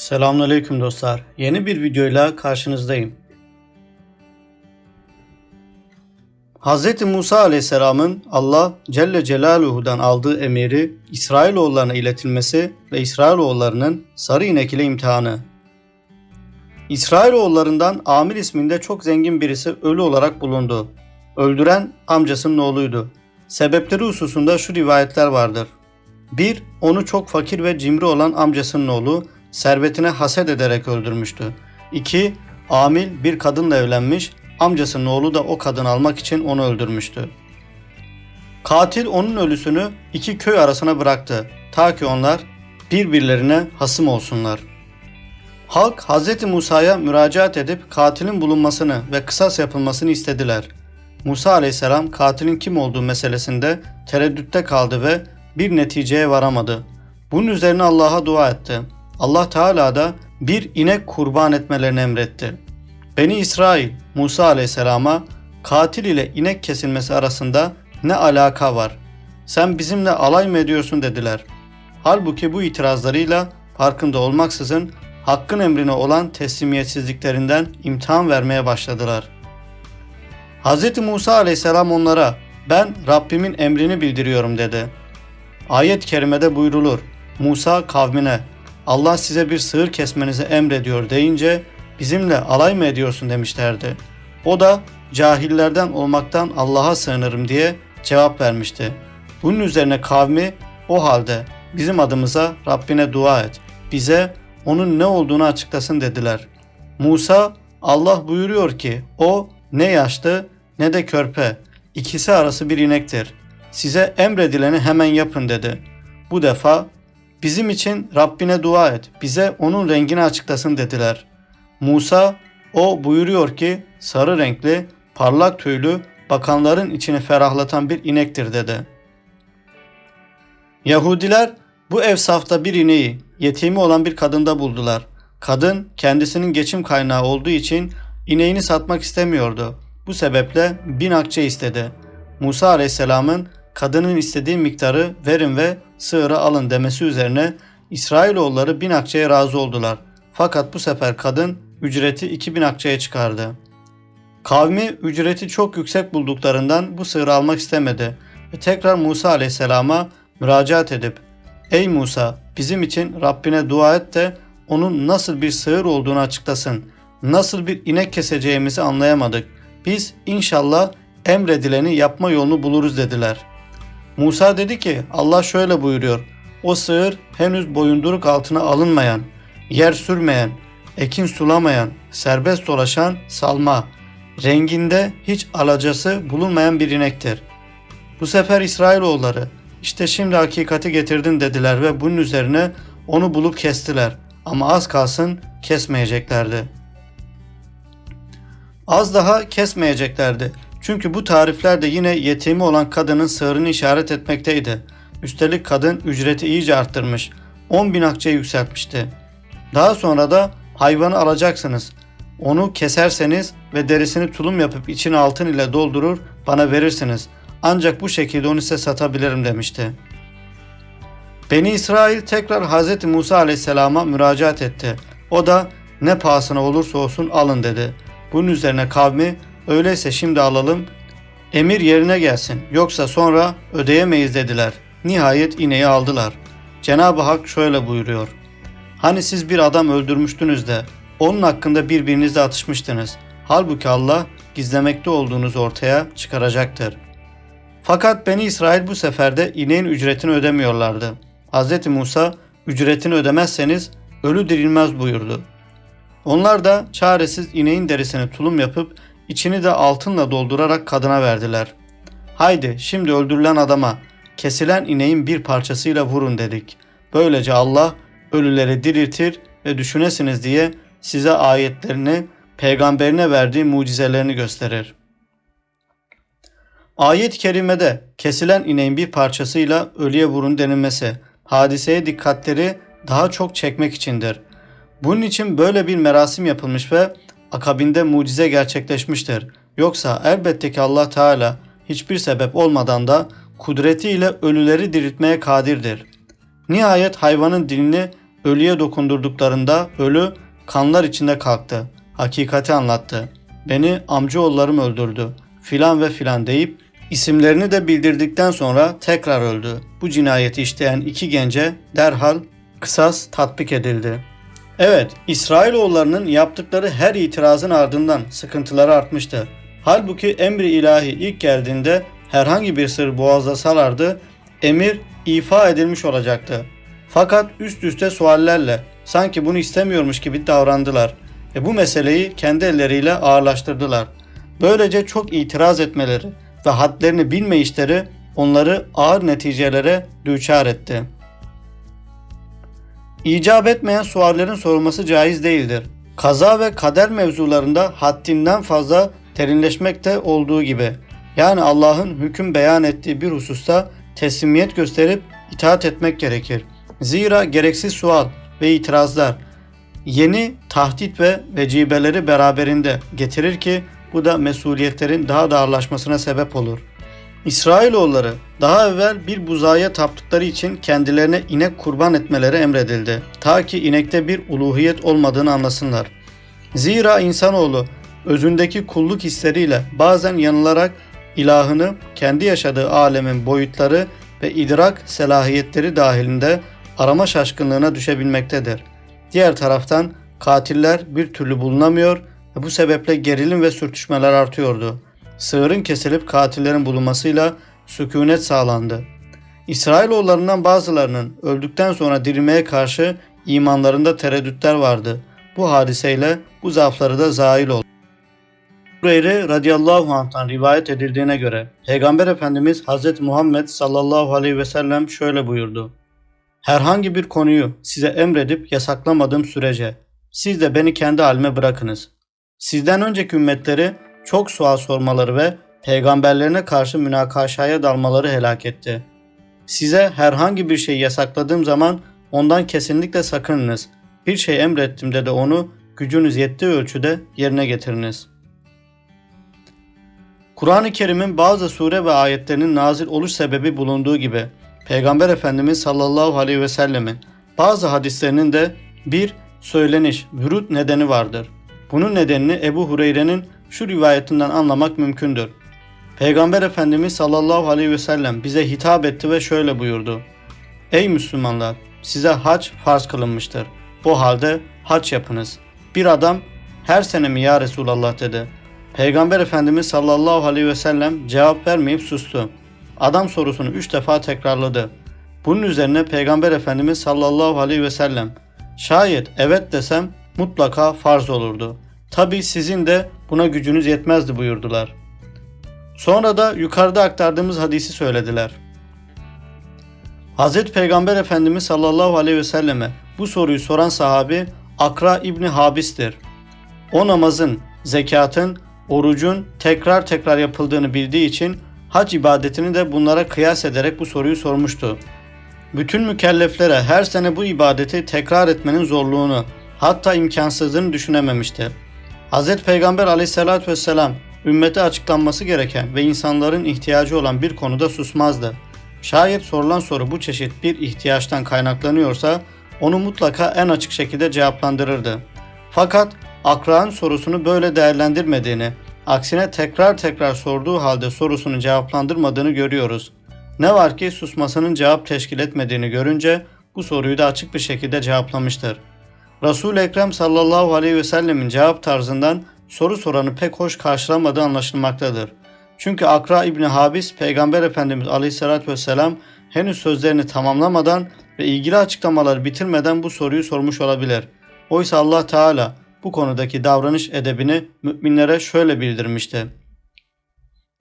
Selamünaleyküm dostlar. Yeni bir videoyla karşınızdayım. Hz. Musa Aleyhisselam'ın Allah Celle Celaluhu'dan aldığı emiri İsrailoğullarına iletilmesi ve İsrailoğullarının sarı inek ile imtihanı. İsrailoğullarından Amir isminde çok zengin birisi ölü olarak bulundu. Öldüren amcasının oğluydu. Sebepleri hususunda şu rivayetler vardır. 1. Onu çok fakir ve cimri olan amcasının oğlu servetine haset ederek öldürmüştü. 2. Amil bir kadınla evlenmiş, amcasının oğlu da o kadını almak için onu öldürmüştü. Katil onun ölüsünü iki köy arasına bıraktı ta ki onlar birbirlerine hasım olsunlar. Halk Hz. Musa'ya müracaat edip katilin bulunmasını ve kısas yapılmasını istediler. Musa aleyhisselam katilin kim olduğu meselesinde tereddütte kaldı ve bir neticeye varamadı. Bunun üzerine Allah'a dua etti. Allah Teala da bir inek kurban etmelerini emretti. Beni İsrail, Musa aleyhisselama katil ile inek kesilmesi arasında ne alaka var? Sen bizimle alay mı ediyorsun dediler. Halbuki bu itirazlarıyla farkında olmaksızın hakkın emrine olan teslimiyetsizliklerinden imtihan vermeye başladılar. Hz. Musa aleyhisselam onlara ben Rabbimin emrini bildiriyorum dedi. Ayet-i kerimede buyrulur. Musa kavmine Allah size bir sığır kesmenizi emrediyor deyince bizimle alay mı ediyorsun demişlerdi. O da cahillerden olmaktan Allah'a sığınırım diye cevap vermişti. Bunun üzerine kavmi o halde bizim adımıza Rabbine dua et. Bize onun ne olduğunu açıklasın dediler. Musa Allah buyuruyor ki o ne yaşlı ne de körpe ikisi arası bir inektir. Size emredileni hemen yapın dedi. Bu defa bizim için Rabbine dua et. Bize onun rengini açıklasın dediler. Musa o buyuruyor ki sarı renkli, parlak tüylü, bakanların içini ferahlatan bir inektir dedi. Yahudiler bu evsafta bir ineği yetimi olan bir kadında buldular. Kadın kendisinin geçim kaynağı olduğu için ineğini satmak istemiyordu. Bu sebeple bin akçe istedi. Musa aleyhisselamın kadının istediği miktarı verin ve sığırı alın demesi üzerine İsrailoğulları bin akçeye razı oldular. Fakat bu sefer kadın ücreti 2000 akçeye çıkardı. Kavmi ücreti çok yüksek bulduklarından bu sığırı almak istemedi ve tekrar Musa aleyhisselama müracaat edip Ey Musa bizim için Rabbine dua et de onun nasıl bir sığır olduğunu açıklasın. Nasıl bir inek keseceğimizi anlayamadık. Biz inşallah emredileni yapma yolunu buluruz dediler. Musa dedi ki Allah şöyle buyuruyor. O sığır henüz boyunduruk altına alınmayan, yer sürmeyen, ekin sulamayan, serbest dolaşan salma, renginde hiç alacası bulunmayan bir inektir. Bu sefer İsrailoğulları işte şimdi hakikati getirdin dediler ve bunun üzerine onu bulup kestiler. Ama az kalsın kesmeyeceklerdi. Az daha kesmeyeceklerdi. Çünkü bu tarifler de yine yetimi olan kadının sığırını işaret etmekteydi. Üstelik kadın ücreti iyice arttırmış. 10 bin akçe yükseltmişti. Daha sonra da hayvanı alacaksınız. Onu keserseniz ve derisini tulum yapıp içine altın ile doldurur bana verirsiniz. Ancak bu şekilde onu size satabilirim demişti. Beni İsrail tekrar Hz. Musa aleyhisselama müracaat etti. O da ne pahasına olursa olsun alın dedi. Bunun üzerine kavmi öyleyse şimdi alalım emir yerine gelsin yoksa sonra ödeyemeyiz dediler. Nihayet ineği aldılar. Cenab-ı Hak şöyle buyuruyor. Hani siz bir adam öldürmüştünüz de onun hakkında birbirinizle atışmıştınız. Halbuki Allah gizlemekte olduğunuz ortaya çıkaracaktır. Fakat Beni İsrail bu sefer de ineğin ücretini ödemiyorlardı. Hz. Musa ücretini ödemezseniz ölü dirilmez buyurdu. Onlar da çaresiz ineğin derisini tulum yapıp içini de altınla doldurarak kadına verdiler. Haydi şimdi öldürülen adama kesilen ineğin bir parçasıyla vurun dedik. Böylece Allah ölüleri diriltir ve düşünesiniz diye size ayetlerini, peygamberine verdiği mucizelerini gösterir. Ayet-i kerimede kesilen ineğin bir parçasıyla ölüye vurun denilmesi hadiseye dikkatleri daha çok çekmek içindir. Bunun için böyle bir merasim yapılmış ve akabinde mucize gerçekleşmiştir. Yoksa elbette ki Allah Teala hiçbir sebep olmadan da kudretiyle ölüleri diriltmeye kadirdir. Nihayet hayvanın dilini ölüye dokundurduklarında ölü kanlar içinde kalktı. Hakikati anlattı. Beni amcaoğullarım öldürdü. Filan ve filan deyip isimlerini de bildirdikten sonra tekrar öldü. Bu cinayeti işleyen iki gence derhal kısas tatbik edildi. Evet, İsrailoğullarının yaptıkları her itirazın ardından sıkıntıları artmıştı. Halbuki emri ilahi ilk geldiğinde herhangi bir sır boğazlasalardı, emir ifa edilmiş olacaktı. Fakat üst üste suallerle sanki bunu istemiyormuş gibi davrandılar ve bu meseleyi kendi elleriyle ağırlaştırdılar. Böylece çok itiraz etmeleri ve hadlerini bilmeyişleri onları ağır neticelere düçar etti. İcap etmeyen suallerin sorulması caiz değildir. Kaza ve kader mevzularında haddinden fazla derinleşmekte olduğu gibi. Yani Allah'ın hüküm beyan ettiği bir hususta teslimiyet gösterip itaat etmek gerekir. Zira gereksiz sual ve itirazlar yeni tahdit ve vecibeleri beraberinde getirir ki bu da mesuliyetlerin daha da ağırlaşmasına sebep olur. İsrailoğulları daha evvel bir buzağıya taptıkları için kendilerine inek kurban etmeleri emredildi. Ta ki inekte bir uluhiyet olmadığını anlasınlar. Zira insanoğlu özündeki kulluk hisleriyle bazen yanılarak ilahını kendi yaşadığı alemin boyutları ve idrak selahiyetleri dahilinde arama şaşkınlığına düşebilmektedir. Diğer taraftan katiller bir türlü bulunamıyor ve bu sebeple gerilim ve sürtüşmeler artıyordu. Sığırın kesilip katillerin bulunmasıyla sükunet sağlandı. İsrailoğullarından bazılarının öldükten sonra dirilmeye karşı imanlarında tereddütler vardı. Bu hadiseyle bu zaafları da zail oldu. Hureyre radıyallahu anh'tan rivayet edildiğine göre Peygamber Efendimiz Hz. Muhammed sallallahu aleyhi ve sellem şöyle buyurdu. Herhangi bir konuyu size emredip yasaklamadığım sürece siz de beni kendi halime bırakınız. Sizden önceki ümmetleri çok sual sormaları ve peygamberlerine karşı münakaşaya dalmaları helak etti. Size herhangi bir şey yasakladığım zaman ondan kesinlikle sakınınız. Bir şey emrettim de onu gücünüz yettiği ölçüde yerine getiriniz. Kur'an-ı Kerim'in bazı sure ve ayetlerinin nazil oluş sebebi bulunduğu gibi Peygamber Efendimiz sallallahu aleyhi ve sellemin bazı hadislerinin de bir söyleniş, vürut nedeni vardır. Bunun nedenini Ebu Hureyre'nin şu rivayetinden anlamak mümkündür. Peygamber Efendimiz sallallahu aleyhi ve sellem bize hitap etti ve şöyle buyurdu. Ey Müslümanlar! Size hac farz kılınmıştır. Bu halde hac yapınız. Bir adam her sene mi ya Resulallah dedi. Peygamber Efendimiz sallallahu aleyhi ve sellem cevap vermeyip sustu. Adam sorusunu üç defa tekrarladı. Bunun üzerine Peygamber Efendimiz sallallahu aleyhi ve sellem şayet evet desem mutlaka farz olurdu. Tabi sizin de buna gücünüz yetmezdi buyurdular. Sonra da yukarıda aktardığımız hadisi söylediler. Hazreti Peygamber Efendimiz sallallahu aleyhi ve selleme bu soruyu soran sahabi Akra İbni Habis'tir. O namazın, zekatın, orucun tekrar tekrar yapıldığını bildiği için hac ibadetini de bunlara kıyas ederek bu soruyu sormuştu. Bütün mükelleflere her sene bu ibadeti tekrar etmenin zorluğunu, hatta imkansızlığını düşünememişti. Hz. Peygamber aleyhissalatü vesselam ümmete açıklanması gereken ve insanların ihtiyacı olan bir konuda susmazdı. Şayet sorulan soru bu çeşit bir ihtiyaçtan kaynaklanıyorsa onu mutlaka en açık şekilde cevaplandırırdı. Fakat Akra'nın sorusunu böyle değerlendirmediğini, aksine tekrar tekrar sorduğu halde sorusunu cevaplandırmadığını görüyoruz. Ne var ki susmasının cevap teşkil etmediğini görünce bu soruyu da açık bir şekilde cevaplamıştır. Resul Ekrem sallallahu aleyhi ve sellemin cevap tarzından soru soranı pek hoş karşılamadığı anlaşılmaktadır. Çünkü Akra İbni Habis Peygamber Efendimiz aleyhissalatü vesselam henüz sözlerini tamamlamadan ve ilgili açıklamaları bitirmeden bu soruyu sormuş olabilir. Oysa Allah Teala bu konudaki davranış edebini müminlere şöyle bildirmişti.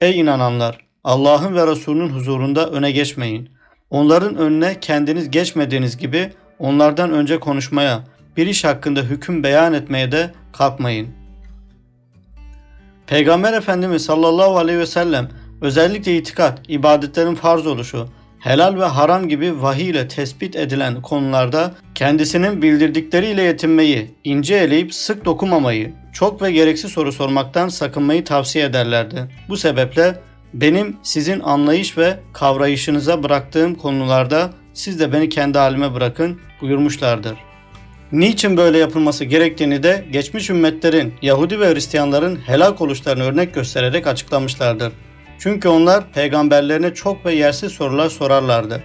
Ey inananlar! Allah'ın ve Resulünün huzurunda öne geçmeyin. Onların önüne kendiniz geçmediğiniz gibi onlardan önce konuşmaya, bir iş hakkında hüküm beyan etmeye de kalkmayın. Peygamber Efendimiz sallallahu aleyhi ve sellem özellikle itikat, ibadetlerin farz oluşu, helal ve haram gibi vahiy ile tespit edilen konularda kendisinin bildirdikleriyle yetinmeyi, ince eleyip sık dokumamayı, çok ve gereksiz soru sormaktan sakınmayı tavsiye ederlerdi. Bu sebeple benim sizin anlayış ve kavrayışınıza bıraktığım konularda siz de beni kendi halime bırakın buyurmuşlardır. Niçin böyle yapılması gerektiğini de geçmiş ümmetlerin, Yahudi ve Hristiyanların helak oluşlarını örnek göstererek açıklamışlardır. Çünkü onlar peygamberlerine çok ve yersiz sorular sorarlardı.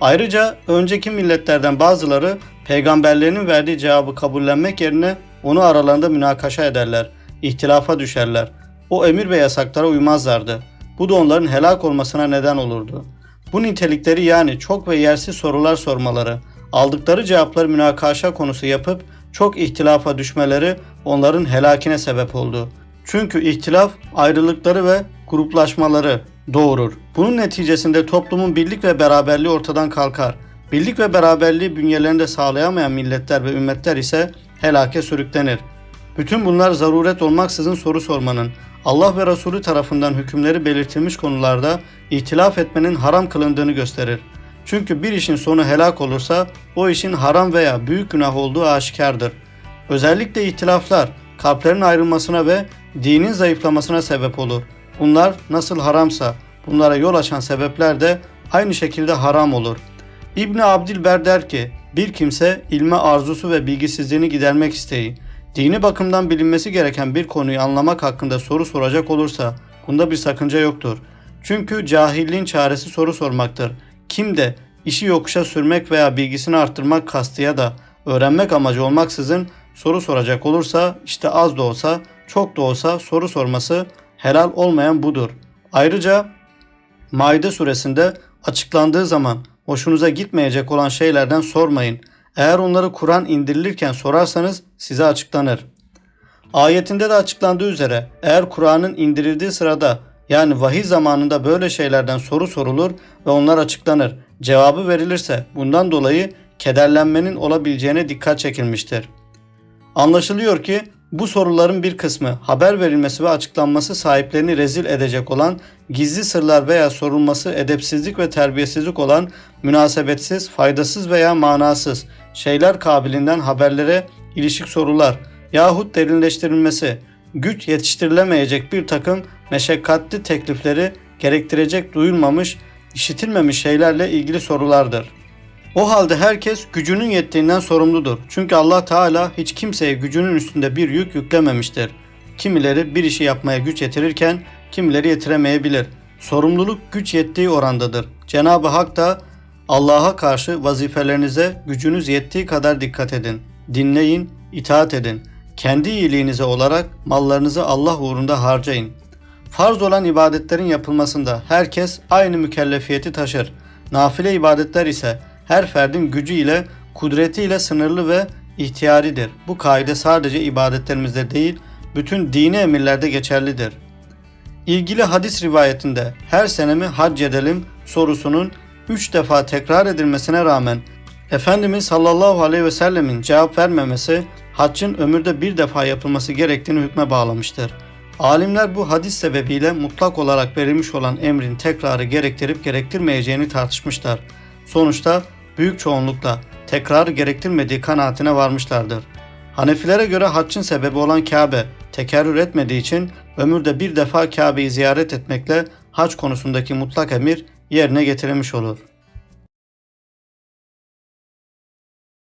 Ayrıca önceki milletlerden bazıları peygamberlerinin verdiği cevabı kabullenmek yerine onu aralarında münakaşa ederler, ihtilafa düşerler. O emir ve yasaklara uymazlardı. Bu da onların helak olmasına neden olurdu. Bu nitelikleri yani çok ve yersiz sorular sormaları, aldıkları cevapları münakaşa konusu yapıp çok ihtilafa düşmeleri onların helakine sebep oldu. Çünkü ihtilaf ayrılıkları ve gruplaşmaları doğurur. Bunun neticesinde toplumun birlik ve beraberliği ortadan kalkar. Birlik ve beraberliği bünyelerinde sağlayamayan milletler ve ümmetler ise helake sürüklenir. Bütün bunlar zaruret olmaksızın soru sormanın, Allah ve Resulü tarafından hükümleri belirtilmiş konularda ihtilaf etmenin haram kılındığını gösterir. Çünkü bir işin sonu helak olursa o işin haram veya büyük günah olduğu aşikardır. Özellikle ihtilaflar kalplerin ayrılmasına ve dinin zayıflamasına sebep olur. Bunlar nasıl haramsa bunlara yol açan sebepler de aynı şekilde haram olur. İbni Abdilber der ki bir kimse ilme arzusu ve bilgisizliğini gidermek isteği, dini bakımdan bilinmesi gereken bir konuyu anlamak hakkında soru soracak olursa bunda bir sakınca yoktur. Çünkü cahilliğin çaresi soru sormaktır. Kim de işi yokuşa sürmek veya bilgisini arttırmak kastı ya da öğrenmek amacı olmaksızın soru soracak olursa işte az da olsa çok da olsa soru sorması helal olmayan budur. Ayrıca Maide suresinde açıklandığı zaman hoşunuza gitmeyecek olan şeylerden sormayın. Eğer onları Kur'an indirilirken sorarsanız size açıklanır. Ayetinde de açıklandığı üzere eğer Kur'an'ın indirildiği sırada yani vahiy zamanında böyle şeylerden soru sorulur ve onlar açıklanır. Cevabı verilirse bundan dolayı kederlenmenin olabileceğine dikkat çekilmiştir. Anlaşılıyor ki bu soruların bir kısmı haber verilmesi ve açıklanması sahiplerini rezil edecek olan gizli sırlar veya sorulması edepsizlik ve terbiyesizlik olan münasebetsiz, faydasız veya manasız şeyler kabilinden haberlere ilişik sorular yahut derinleştirilmesi, güç yetiştirilemeyecek bir takım meşakkatli teklifleri gerektirecek duyulmamış, işitilmemiş şeylerle ilgili sorulardır. O halde herkes gücünün yettiğinden sorumludur. Çünkü Allah Teala hiç kimseye gücünün üstünde bir yük yüklememiştir. Kimileri bir işi yapmaya güç yetirirken kimileri yetiremeyebilir. Sorumluluk güç yettiği orandadır. Cenab-ı Hak da Allah'a karşı vazifelerinize gücünüz yettiği kadar dikkat edin. Dinleyin, itaat edin. Kendi iyiliğinize olarak mallarınızı Allah uğrunda harcayın. Farz olan ibadetlerin yapılmasında herkes aynı mükellefiyeti taşır. Nafile ibadetler ise her ferdin gücü ile kudretiyle sınırlı ve ihtiyaridir. Bu kaide sadece ibadetlerimizde değil, bütün dini emirlerde geçerlidir. İlgili hadis rivayetinde her sene mi hac edelim sorusunun üç defa tekrar edilmesine rağmen Efendimiz sallallahu aleyhi ve sellemin cevap vermemesi haccın ömürde bir defa yapılması gerektiğini hükme bağlamıştır. Alimler bu hadis sebebiyle mutlak olarak verilmiş olan emrin tekrarı gerektirip gerektirmeyeceğini tartışmışlar. Sonuçta büyük çoğunlukla tekrarı gerektirmediği kanaatine varmışlardır. Hanefilere göre haccın sebebi olan Kabe tekerrür etmediği için ömürde bir defa Kabe'yi ziyaret etmekle hac konusundaki mutlak emir yerine getirilmiş olur.